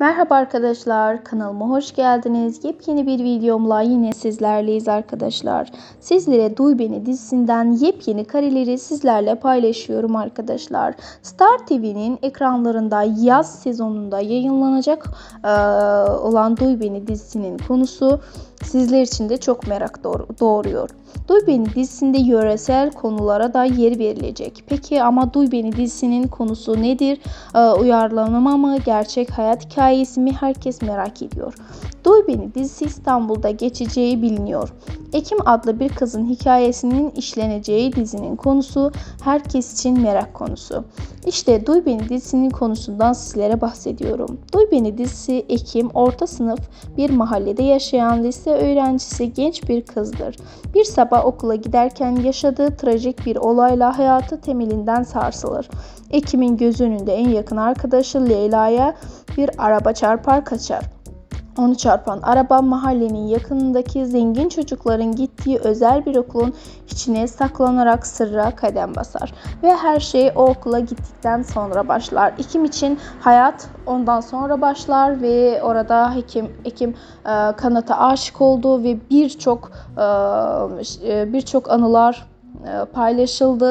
Merhaba arkadaşlar, kanalıma hoş geldiniz. Yepyeni bir videomla yine sizlerleyiz arkadaşlar. Sizlere Duy Beni dizisinden yepyeni kareleri sizlerle paylaşıyorum arkadaşlar. Star TV'nin ekranlarında yaz sezonunda yayınlanacak e, olan Duy Beni dizisinin konusu sizler için de çok merak doğuruyor. Duy Beni dizisinde yöresel konulara da yer verilecek. Peki ama Duy Beni dizisinin konusu nedir? Ee, uyarlama mı? Gerçek hayat hikayesi mi? Herkes merak ediyor. Duy Beni dizisi İstanbul'da geçeceği biliniyor. Ekim adlı bir kızın hikayesinin işleneceği dizinin konusu herkes için merak konusu. İşte Duy Beni dizisinin konusundan sizlere bahsediyorum. Duy Beni dizisi Ekim orta sınıf bir mahallede yaşayan lise öğrencisi genç bir kızdır. Bir sabah okula giderken yaşadığı trajik bir olayla hayatı temelinden sarsılır. Ekim'in göz önünde en yakın arkadaşı Leyla'ya bir araba çarpar kaçar. Onu çarpan araba mahallenin yakınındaki zengin çocukların gittiği özel bir okulun içine saklanarak sırra kadem basar. Ve her şey o okula gittikten sonra başlar. Ekim için hayat ondan sonra başlar ve orada Hekim Ekim e, Kanat'a aşık oldu ve birçok e, birçok anılar e, paylaşıldı.